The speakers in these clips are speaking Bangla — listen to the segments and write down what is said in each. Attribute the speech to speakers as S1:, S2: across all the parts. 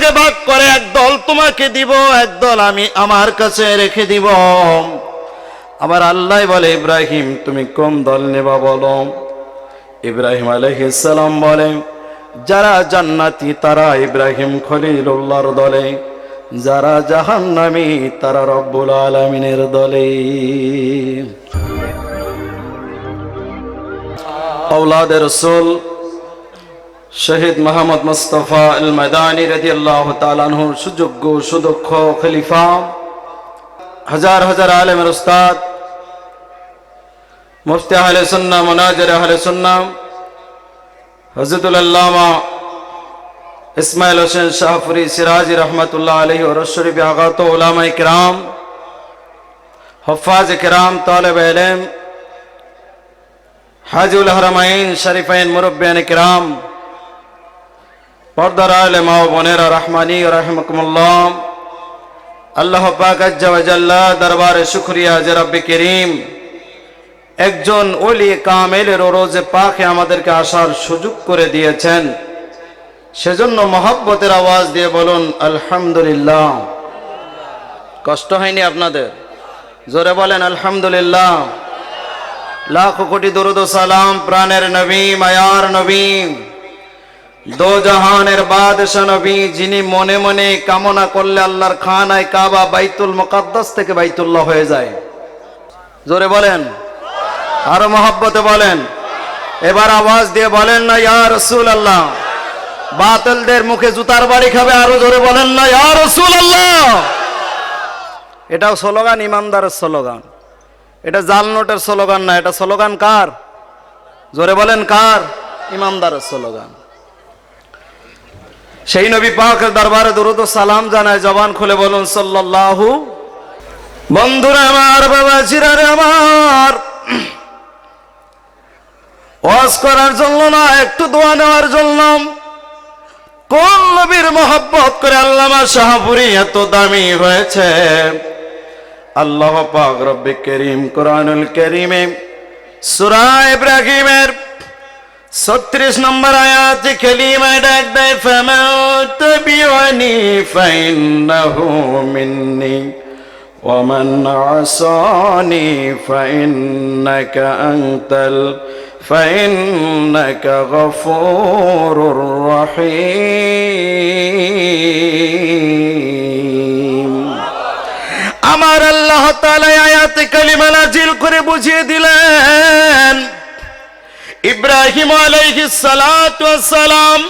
S1: ভাগে ভাগ করে একদল তোমাকে দিব একদল আমি আমার কাছে রেখে দিব। আমার আল্লাহ বলে, ইব্রাহিম, তুমি কোন দল নেবা বলো? ইব্রাহিম আলহিসাম বলে, যারা জান্নাতি তারা ইব্রাহিম খলিলুল্লাহর দলে, যারা জাহান্নামি তারা রব্বুল আলমিনের দলে। ঔলাদের রসুল শহীদ মোহাম্মদ মুস্তফা আল ময়দানি রাদিয়াল্লাহু তাআলা আনহুর সুযোগ্য সুদক্ষ খলিফা। হাজার হাজার আলেমের উস্তাদ, মুফতি আহলে সুন্নাহ, মুনাজির আহলে সুন্নাহ, হযরতুল আল্লামা ইসমাইল হোসেন শাহফুরি সিরাজি রহমতুল্লাহ আলাইহি ওর শরীফ আগাত উলামা ইকরাম হফাজ ইকরাম তালেব ইলম হাজুল হরমাইন, শরীফাইন মুরব্বিয়ান ইকরাম পর্দার আলে মা বোনেরা, রহমানি রহমকুমুল্লাহ। আল্লাহ পাক আজ্জা ওয়া জাল্লা দরবারে শুকরিয়া যে রব্বে করিম। একজন ওলি কামেলের রোজে পাকে আমাদেরকে আসার সুযোগ করে দিয়েছেন। সেজন্য মহব্বতের আওয়াজ দিয়ে বলুন, আলহামদুলিল্লাহ। কষ্ট হয়নি আপনাদের? জোরে বলেন, আলহামদুলিল্লাহ। লাখ কোটি দরুদ সালাম প্রাণের নবী, মায়ার নবী। দো জাহানের বাদশা নবী, যিনি মনে মনে কামনা করলে আল্লাহর খানায় কাবা, বাইতুল মুকাদ্দাস থেকে বাইতুল্লাহ হয়ে যায়। জোরে বলেন। আরও মহব্বতে বলেন। এবার আওয়াজ দিয়ে বলেন না, ইয়া রসুল আল্লাহ বাতিলদের মুখে জুতার বাড়ি খাবে, আরও জোরে বলেন না, ইয়া রসুল আল্লাহ এটাও স্লোগান, ইমানদারের স্লোগান। এটা জাল নোটের স্লোগান না, এটা স্লোগান কার? জোরে বলেন, কার? ইমানদারের স্লোগান। সেই নবী পাকের দরবারে দরুদ সালাম জানায়, জবান খুলে বলুন, সাল্লাল্লাহু বন্ধুরা আমার, বাবা চিরারে আমার। ওয়াজ করার জন্য না, একটু দোয়া নেওয়ার জন্য। কোন নবীর মহব্বত করে আল্লামা শাহপুরি এত দামি হয়েছে? আল্লাহ পাক রব্বে করিম, কোরআনুল করিমে, সূরা ইব্রাহিমের ছত্রিশ নম্বর আয়াত খেলিমায় ডাক দেয় ফামাত বিওয়ানি ফাইন্নাহু মিন্নি ومن عصاني فإنك أنت ال فإنك غفور رحيم আমার আল্লাহ তাআলা আয়াতে কালিমা নাজিল করে বুঝিয়ে দিলেন ইব্রাহিম আলাইহিস সালাতু সালাম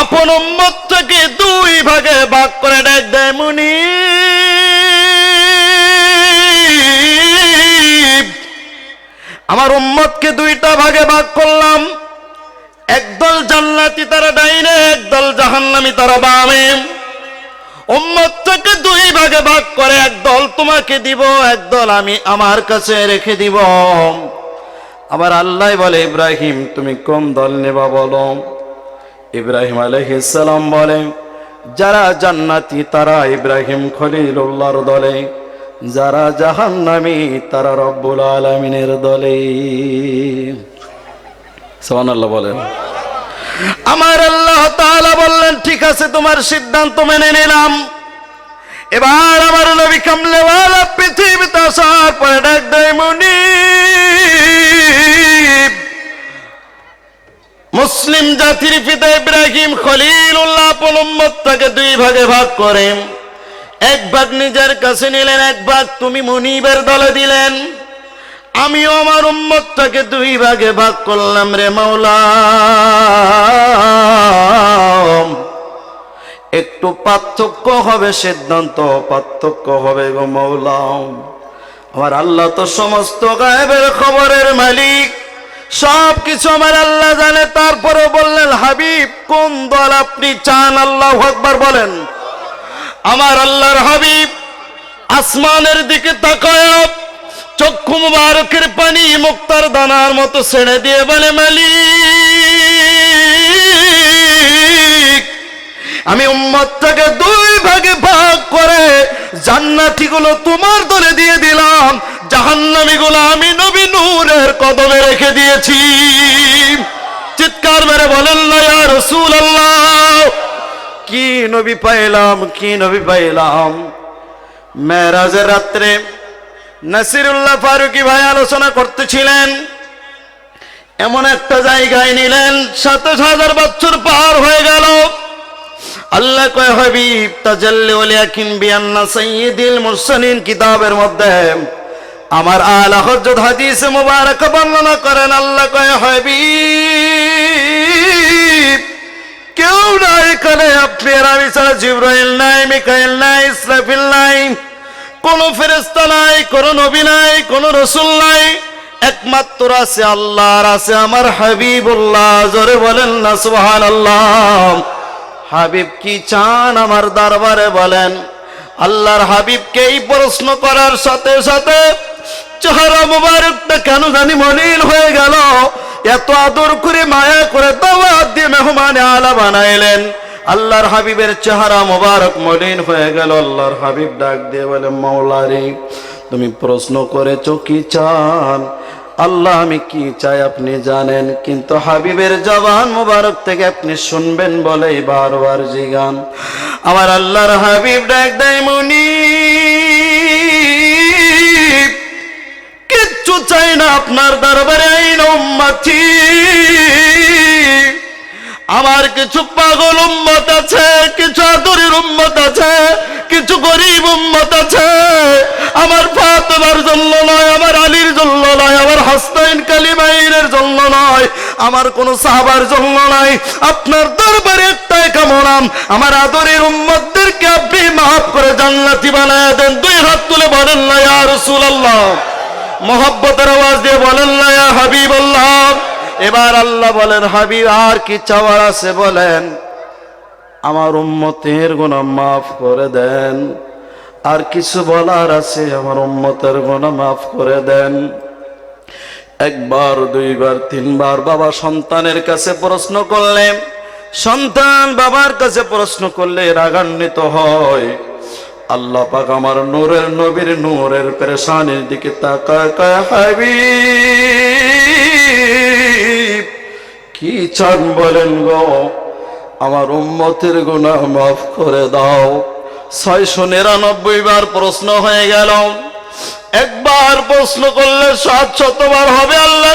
S1: আপন উম্মতকে দুই ভাগে ভাগ করে ডাক দেয় মুনি আমার উম্মতকে দুইটা ভাগে ভাগ করলাম। একদল জান্নাতি তারা ডাইনে, একদল জাহান্নামী তারা বামে। উম্মতকে দুই ভাগে ভাগ করে, একদল তোমাকে দিব, একদল আমি আমার কাছে রেখে দিব। আবার আল্লাহ বলে, ইব্রাহিম, তুমি কোন দল নেবা বলো? ইব্রাহিম আলহিসাল্লাম বলে, যারা জান্নাতি তারা ইব্রাহিম খলিলুল্লাহর দলে, যারা জাহান্নামী তারা রব্বুল আলমিনের দলে। আল্লাহ বলেন। আমার আল্লাহ বললেন, ঠিক আছে, তোমার সিদ্ধান্ত মেনে নিলাম। এবার আমার নবী ডাক দেয় মুনি মুসলিম জাতির পিতা ইব্রাহিম খলিল খলিলুল্লাহ পলম্মতটাকে দুই ভাগে ভাগ করে। এক ভাগ নিজের কাছে নিলেন, এক ভাগ তুমি মুনিবের দলে দিলেন। আমিও আমার উম্মতটাকে দুই ভাগে ভাগ করলাম রে মাওলা। একটু পার্থক্য হবে, সিদ্ধান্ত পার্থক্য হবে গো মৌলা আমার আল্লাহ তো সমস্ত গায়েবের খবরের মালিক। সব কিছু আমার আল্লাহ জানে তারপরে বললেন, হাবিব, কোন দল আপনি চান? আল্লাহ আকবার বলেন, আমার আল্লাহর হাবিব, আসমানের দিকে তাকায় চক্ষু মুবারকের পানি মুক্তার দানার মতো ছেড়ে দিয়ে বলে, মালিক আমি উম্মতটাকে দুই ভাগে ভাগ করে জান্নাতি গুলো তোমার দলে দিয়ে দিলাম জাহান্নামী গুলো আমি নবী নূরের কদমে রেখে দিয়েছি। চিৎকার মেরে বলেন না, ইয়া রাসূলুল্লাহ, কি নবী পাইলাম, কি নবী পাইলাম? মেরাজের রাত্রে নাসিরুল্লাহ ফারুকি ভাই আলোচনা করতেছিলেন, এমন একটা জায়গায় নিলেন, সাতাশ হাজার বছর পার হয়ে গেল। আল্লাহ কয়, হাবিব, তাজাল্লি ওলিয়াকিন বিয়ান্না সাইয়্যিদিল মুরসালিন কিতাবের মধ্যে আমার আলা হযরত হাদিসে মুবারক বর্ণনা করেন। আল্লাহ কয়, হাবিব, কেউ নাই এখানে আপনি আর আমি ছাড়া জিব্রাইল নাই, মিকাইল নাই, ইসরাফিল নাই, কোন ফেরেশতা নাই, কোন নবী নাই, কোন রসুল নাই। একমাত্র আছে আল্লাহর আছে আমার হাবিবুল্লাহ। জোরে বলেন না, সুবহানাল্লাহ। হাবিব কি চান আমার দরবারে বলেন? আল্লাহর হাবিবকে এই প্রশ্ন করার সাথে সাথে চেহারা মুবারকটা কেন জানি মলিন হয়ে গেল। এত আদর করে মায়া করে দাওয়াত দিয়ে মেহমানে আলা বানাইলেন। আল্লাহর হাবিবের চেহারা মোবারক মলিন হয়ে গেল। আল্লাহর হাবিব ডাক দিয়ে বলে, মাওলারে, তুমি প্রশ্ন করেছ কি চান? আল্লাহ, আমি কি চাই আপনি জানেন, কিন্তু হাবিবের জবান মুবারক থেকে আপনি শুনবেন বলেই বারবার জিগান। আমার আল্লাহর হাবিব ডাক দেয় মুনি কিচ্ছু চাই না আপনার দরবারে, আইন উম্মতি। আমার কিছু পাগল উম্মত আছে, কিছু আদরের উম্মত আছে, কিছু গরিব উম্মত আছে। আমার ফাতেমার জন্য নয়, আমার আলীর জন্য নয়, আমার হাসনাইন কালিমাইনের জন্য নয়, আমার কোন সাহাবার জন্য নয় আপনার দরবারে একটাই কামনাম, আমার আদরের উম্মতদেরকে আপনি মাফ করে জান্নাতি বানায় দেন। দুই হাত তুলে বলেন না, ইয়া রাসূলুল্লাহ। মোহব্বতের আওয়াজ দিয়ে বলেন না, ইয়া হাবিবাল্লাহ। এবার আল্লাহ বলেন, হাবিব, আর কি চাওয়ার আছে বলেন? আমার উম্মতের গুণা মাফ করে দেন। আর কিছু বলার আছে, আমার উম্মতের গুণা মাফ করে দেন। একবার, দুইবার, তিনবার বাবা সন্তানের কাছে প্রশ্ন করলে সন্তান বাবার কাছে প্রশ্ন করলে রাগান্বিত হয়। আল্লাহ পাক আমার নূরের নবীর নূরের পেরেশানির দিকে তাকায়, কায় চান বলেন গো, আমার উম্মতের গুণা মাফ করে দাও। ছয়শো নিরানব্বই বার প্রশ্ন হয়ে গেল, একবার প্রশ্ন করলে সাত শতবার হবে আল্লাহ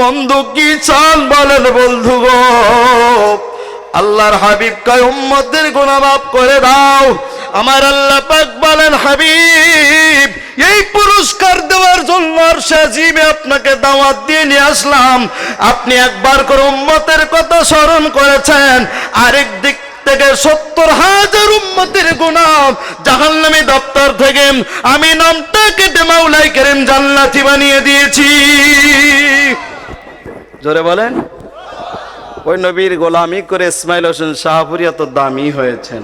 S1: বন্ধু কি চান বলেন বন্ধু গো, আল্লাহর হাবিব কয় উম্মতের গুণা মাফ করে দাও। আমার আল্লাহ পাক বলেন হাবিব এই পুরস্কার দেওয়ার জন্য সাজিবে আপনাকে দাওয়াত দিয়ে নিয়ে আসলাম। আপনি একবার করে উম্মতের কথা স্মরণ করেছেন। আরেক দিক থেকে সত্তর হাজার উম্মতের গুনাম জাহান্নামী দপ্তর থেকে আমি নামটা কেটে মাওলাই করিম জান্নাতি বানিয়ে দিয়েছি। জোরে বলেন? ওই নবীর গোলামি করে ইসমাইল হোসেন শাহপুরিয়া তো দামি হয়েছেন।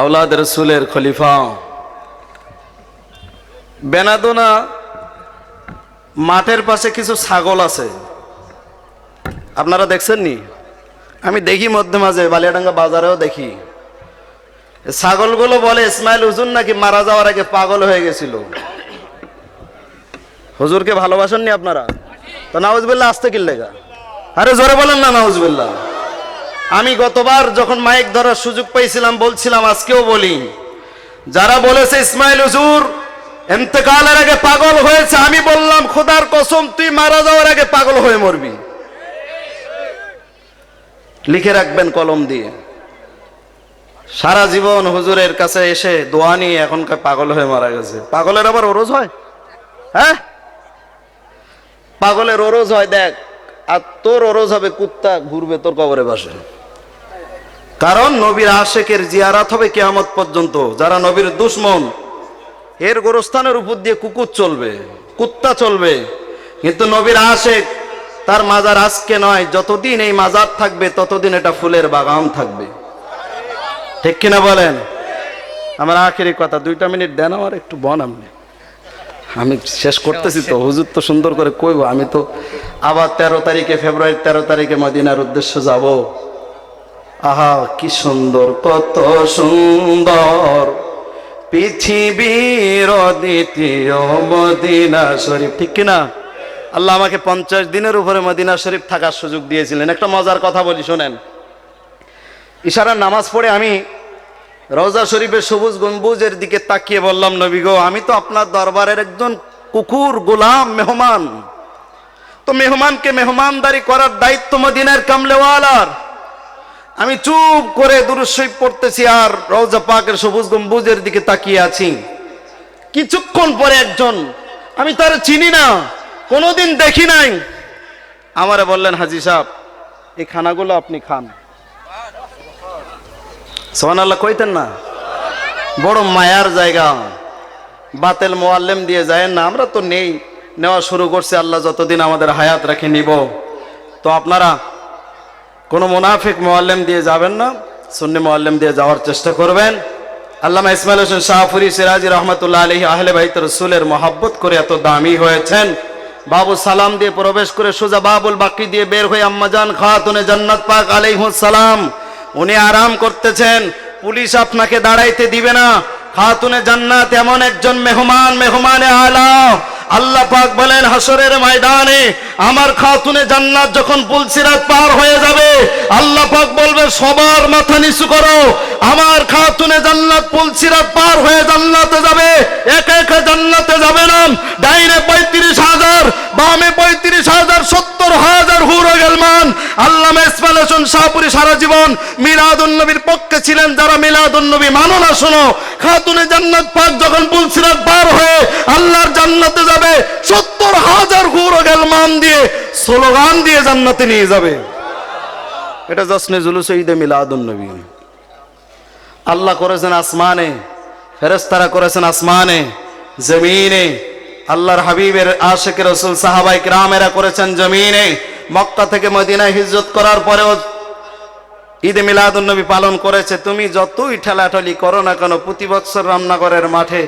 S1: আউলাদ রসুলের খলিফা। বেনাদোনা মাঠের পাশে কিছু ছাগল আছে। আপনারা দেখছেন নি আমি দেখি মধ্যে মাঝে, বালিয়াডাঙ্গা বাজারেও দেখি। ছাগলগুলো বলে, ইসমাইল, হুজুর নাকি মারা যাওয়ার আগে পাগল হয়ে গেছিল? হুজুরকে ভালোবাসেননি আপনারা? তো নাউজবিল্লা আসতে কিল্লেগা আরে জোরে বলেন না নাউজবিল্লা আমি গতবার যখন মাইক ধরার সুযোগ পাইছিলাম বলছিলাম, আজকেও বলি। যারা বলেছে, ইসমাইল, হুজুর এতেকালের আগে পাগল হয়েছে, আমি বললাম, খোদার কসম, তুই মারা যাওয়ার আগে পাগল হয়ে মরবি। লিখে রাখবেন কলম দিয়ে। সারা জীবন হুজুরের কাছে এসে দোয়া নিয়ে এখনকার পাগল হয়ে মারা গেছে। পাগলের আবার ওরোজ হয়? হ্যাঁ? পাগলের ওরোজ হয়, দেখ, আর তোর ওরোজ হবে কুত্তা, ঘুরবে তোর কবরে বাসে। কারণ নবীর আশেকের জিয়ারাত হবে কেয়ামত পর্যন্ত, যারা নবীর দুশ্মন এর গোরস্থানের উপর দিয়ে কুকুর চলবে, কুত্তা চলবে। কিন্তু নবীর আশেক, তার মাজার আজকে নয়, যতদিন এই মাজার থাকবে, ততদিন এটা ফুলের বাগান থাকবে। ঠিক কিনা বলেন? আমার আখেরি কথা, দুইটা মিনিট দেন আমার একটু বন আপনি। আমি শেষ করতেছি তো, হুজুর তো সুন্দর করে কইব, আমি তো আবার তেরো তারিখে ফেব্রুয়ারি, তেরো তারিখে মদিনার উদ্দেশ্যে যাব। আহা, কি সুন্দর, কত সুন্দর। পৃথিবীর দ্বিতীয় মদিনা শরীফ, ঠিক কিনা? আল্লাহ আমাকে পঞ্চাশ দিনের উপরে মদিনা শরীফ থাকার সুযোগ দিয়েছিলেন। একটা মজার কথা বলি, শোনেন। ইশারার নামাজ পড়ে আমি রওজা শরীফের সবুজ গম্বুজের দিকে তাকিয়ে বললাম, নবী গো, আমি তো আপনার দরবারের একজন কুকুর গোলাম, মেহমান। তো মেহমানকে মেহমানদারি করার দায়িত্ব মদিনার কামলেওয়ালার। আমি চুপ করে দুরুশরীফ পড়তেছি আর রওজা পাকের সবুজ গম্বুজের দিকে তাকিয়ে আছি। কিছুক্ষণ পরে একজন, আমি তার চিনি না, কোনোদিন দেখি নাই। আমারে বললেন, হাজি সাহেব, এই খানাগুলো আপনি খান। সোহান আল্লাহ কইতেন না। বড় মায়ার জায়গা। বাতেল মোয়াল্লেম দিয়ে যায় না, আমরা তো নেই। নেওয়া শুরু করছে, আল্লাহ যতদিন আমাদের হায়াত রেখে নিব। তো আপনারা কোনো মুনাফিক মোয়াল্লেম দিয়ে যাবেন না, সুন্নি মোয়াল্লেম দিয়ে যাওয়ার চেষ্টা করবেন। আল্লামা ইসমাইল হোসেন শাহপুরি সিরাজি রহমতুল্লাহ আলহি আহলে বাইত রসুলের মহাব্বত করে এত দামি হয়েছেন। বাবু সালাম দিয়ে প্রবেশ করে সোজা বাবুল বাকি দিয়ে বের হয়ে আম্মাজান খাতুনে জান্নাত পাক সালাম। উনি আরাম করতেছেন, পুলিশ আপনাকে দাঁড়াইতে দিবে না। খাতুনে জান্নাত এমন একজন মেহমান, মেহমানে আলা। আল্লাহ পাক বলেন হাসরের ময়দানে আমার খাতুনে জান্নাত যখন পুলসিরাত পার হয়ে যাবে, আল্লাহ পাক বলবে, সবার মাথা নিচু করো। আমার খাতুনে জান্নাত পুলসিরাত পার হয়ে জান্নাতে যাবে, একা একা জান্নাতে যাবে না ডাইনে পঁয়ত্রিশ হাজার, বামে পঁয়ত্রিশ হাজার, সত্তর হাজার হুর গেলমান। আল্লামা ইসমাইল হোসেন শাহপুরি সারা জীবন মিলাদুন নবীর পক্ষে ছিলেন, যারা মিলাদুন নবী মানো না শোনো। খাতুনে জান্নাত পাক যখন পুলসিরাত পার হয়ে আল্লাহর জান্নাতে যাবে স্লোগান দিয়ে জান্নাতে নিয়ে যাবে। এটা জশ্নে জুলুস ঈদে মিলাদুন নবী আল্লাহ করেছেন আসমানে ফেরেস্তারা করেছেন আসমানে, জমিনে। আল্লাহর হাবিবের আশেখ রসুল সাহাবাই রামেরা করেছেন জমিনে। মক্কা থেকে মদিনায় হিজরত করার পরেও ঈদে মিলাদুন নবী পালন করেছে। তুমি যতই ঠেলাঠেলি করো না কেন, প্রতি বছর রামনগরের মাঠে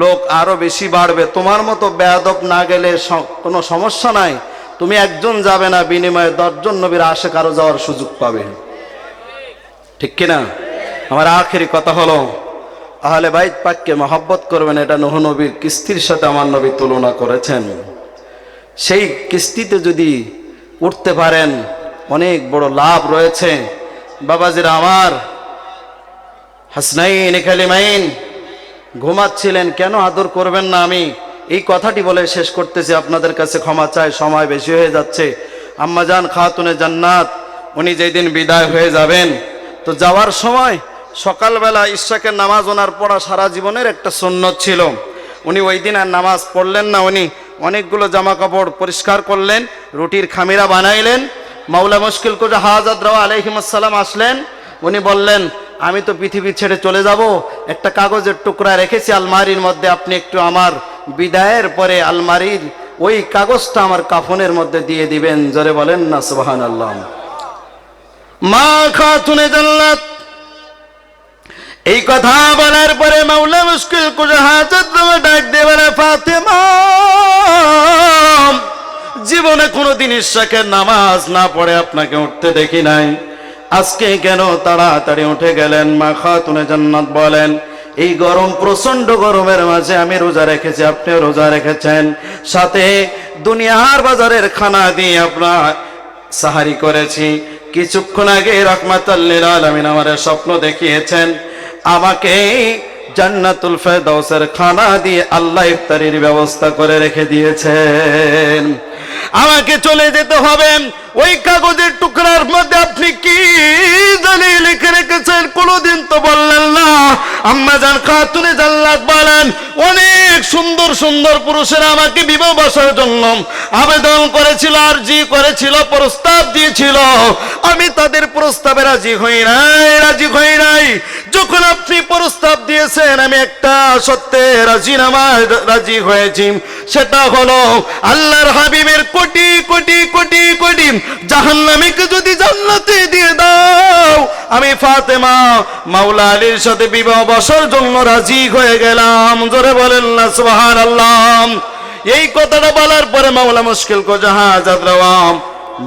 S1: লোক আরও বেশি বাড়বে। তোমার মতো বেয়াদব না গেলে কোনো সমস্যা নাই। তুমি একজন যাবে না, বিনিময়ে দশজন নবীর আশে কারও যাওয়ার সুযোগ পাবে। ঠিক কিনা? আমার আখেরি কথা হলো, আহলে বাইত পাককে মহব্বত করবেন, এটা নহ নবীর কিস্তির সাথে আমার নবী তুলনা করেছেন। সেই কিস্তিতে যদি উঠতে পারেন, অনেক বড় লাভ রয়েছে। বাবাজিরা আমার, হাসনাইন কালিমাইন, ঘুমাচ্ছিলেন, কেন আদর করবেন না আমি? এই কথাটি বলে শেষ করতেছি। আপনাদের কাছে ক্ষমা চাই, সময় বেশি হয়ে যাচ্ছে। আম্মাজান খাতুনে জান্নাত, উনি যেই দিন বিদায় হয়ে যাবেন, তো যাওয়ার সময় সকালবেলা ইশাকের নামাজ ওনার পড়া সারা জীবনের একটা সুন্নত ছিল। উনি ওই দিন আর নামাজ পড়লেন না, উনি অনেকগুলো জামা কাপড় পরিষ্কার করলেন, রুটির খামিরা বানাইলেন, মাওলা মুশকিল করে হাজাদ রাওয়া আলাইহিমাসাল্লাম আসলেন, উনি বললেন আমি তো পৃথিবী ছেড়ে চলে যাব। একটা কাগজের টুকরা রেখেছি আলমারির মধ্যে, আপনি একটু আমার বিদায়ের পরে আলমারির ওই কাগজটা আমার কাফনের মধ্যে দিয়ে দিবেন। জোরে বলেন না সুবাহান আল্লাহ মা খাতুনে জান্নাত, এই কথা বলার পরে মাওলা মুশকিল করে হাজার দেওয়া ডাক দেবে ফাতেমা, জীবনে কোনো কোনোদিন ইশাকের নামাজ না পড়ে আপনাকে উঠতে দেখি নাই। আজকে কেন তাড়াতাড়ি উঠে গেলেন? মা খাতুনে জান্নাত বলেন, এই গরম প্রচণ্ড গরমের মাঝে আমি রোজা রেখেছি, আপনিও রোজা রেখেছেন। সাথে দুনিয়ার বাজারের খানা দিয়ে আপনার সাহারি করেছি। কিছুক্ষণ আগে রহমাতাল্লিল আলমিন আমার স্বপ্ন দেখিয়েছেন, আমাকে জান্নাতুল ফেরদৌসের খানা দিয়ে আল্লাহ ইফতারির ব্যবস্থা করে রেখে দিয়েছেন। আমাকে চলে যেতে হবে। ওই কাগজের টুকরার মধ্যে আপনি কি জানি লিখে রেখেছেন? কোনোদিন তো বললেন না। আম্মা জান খাতুনে জান্নাত বলেন, অনেক সুন্দর সুন্দর পুরুষেরা আমাকে বিবাহ বসার জন্য আবেদন করেছিল আর জি করেছিল, প্রস্তাব দিয়েছিল। আমি প্রস্তাবে রাজি হই নাই, রাজি হই নাই। যখন আপনি প্রস্তাব দিয়েছেন, আমি একটা সত্যে রাজিনামায় রাজি হয়েছি। সেটা হলো আল্লাহর হাবিবের কোটি কোটি কোটি কোটি জাহান্নামীকে যদি জান্নাতে দিয়ে দাও, আমি ফাতেমা মাওলা আলীর সাথে বিবাহ বসার জন্য রাজি হয়ে গেলাম। জোরে বলেন না সুবহান আল্লাহ এই কথাটা বলার পরে মাওলা মুশকিল কো জাহাজ আদ্রাওয়াম।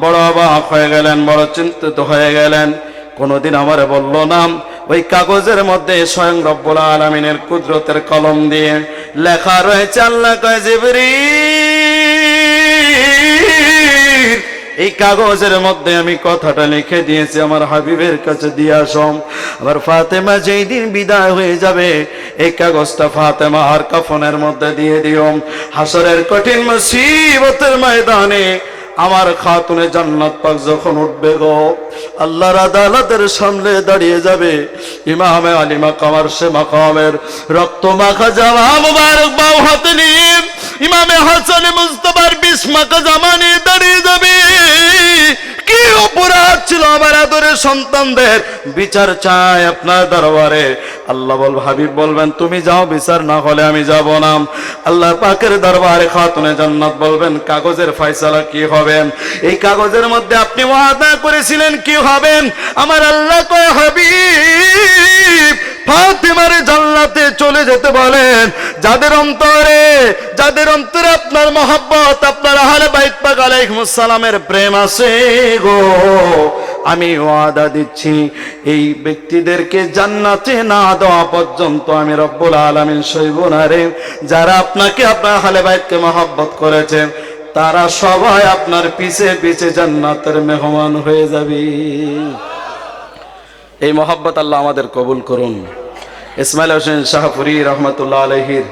S1: বড় অবাক হয়ে গেলেন, বড় চিন্তিত হয়ে গেলেন। কোনোদিন আমার বলল না, ওই কাগজের মধ্যে স্বয়ং রব্বুল আলমিনের কুদরতের কলম দিয়ে লেখা রয়েছে, আল্লাহ কয়, জিবরিল, এই কাগজের মধ্যে আমি কথাটা লিখে দিয়েছি, আমার হাবিবের কাছে দিয়ে আসম আমার ফাতেমা যেই দিন বিদায় হয়ে যাবে, এই কাগজটা ফাতেমা আর কাফনের মধ্যে দিয়ে দিও হাসরের কঠিন মুসিবতের ময়দানে আমার খাতুনে জান্নাত পাক যখন উঠবে গো, আল্লাহর আদালতের সামনে দাঁড়িয়ে যাবে। ইমামে আলী মাকামার সে মাকামের রক্ত মাখা জামা মুবারক বাউ হাতে নিয়ে ইমামে হাসানে মুস্তফার বিশ মাখা জামা নিয়ে দাঁড়িয়ে যাবে। কি অপরাধ ছিল আমার আদরের সন্তানদের? বিচার চাই আপনার দরবারে। আল্লাহ বল, হাবিব বলবেন, তুমি যাও, বিচার না হলে আমি যাব না। আল্লাহ পাকের দরবারে খাতুনে জান্নাত বলবেন, কাগজের ফয়সালা কি হবেন এই কাগজের মধ্যে আপনি ওয়াদা করেছিলেন কি হবেন আমার আল্লাহ কয়, হাবিব ফাতিমারে জান্নাতে চলে যেতে বলেন। যাদের অন্তরে যাদের অন্তরে আপনার মহাব্বত, আপনার আহলে বাইত পাক আলাইহিমুস সালামের প্রেম আছে গো। আমি ওয়াদা দিচ্ছি, এই ব্যক্তিদেরকে জান্নাতে না দেওয়া পর্যন্ত আমি রব্বুল আলামিন সইব না রে। যারা আপনাকে, আপনার আহলে বাইতকে মহব্বত করেছেন তারা সবাই আপনার পিছে পিছে জান্নাতের মেহমান হয়ে যাবে। এই মহাব্বত আল্লাহ আমাদের কবুল করুন। ইসমাইল হোসেন শাহপুরি রহমতুল্লাহ আলহির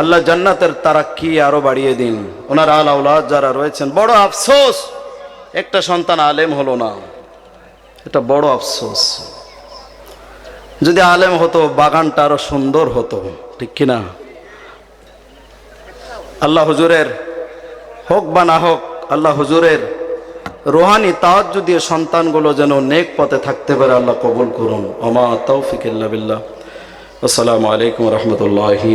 S1: আল্লাহ জান্নাতের তারা কি আরও বাড়িয়ে দিন। ওনার আল যারা রয়েছেন, বড় আফসোস, একটা সন্তান আলেম হলো না। এটা বড় আফসোস। যদি আলেম হতো, বাগানটা আরও সুন্দর হতো, ঠিক কিনা আল্লাহ হুজুরের, হোক বা না হোক, আল্লাহ হুজুরের রোহানি তাওয়াজ্জু দিয়ে সন্তানগুলো যেন নেক পথে থাকতে পারে, আল্লাহ কবুল করুন। ওমা তৌফিকিল্লা বিল্লাহ। আসসালামু আলাইকুম রহমতুল্লাহি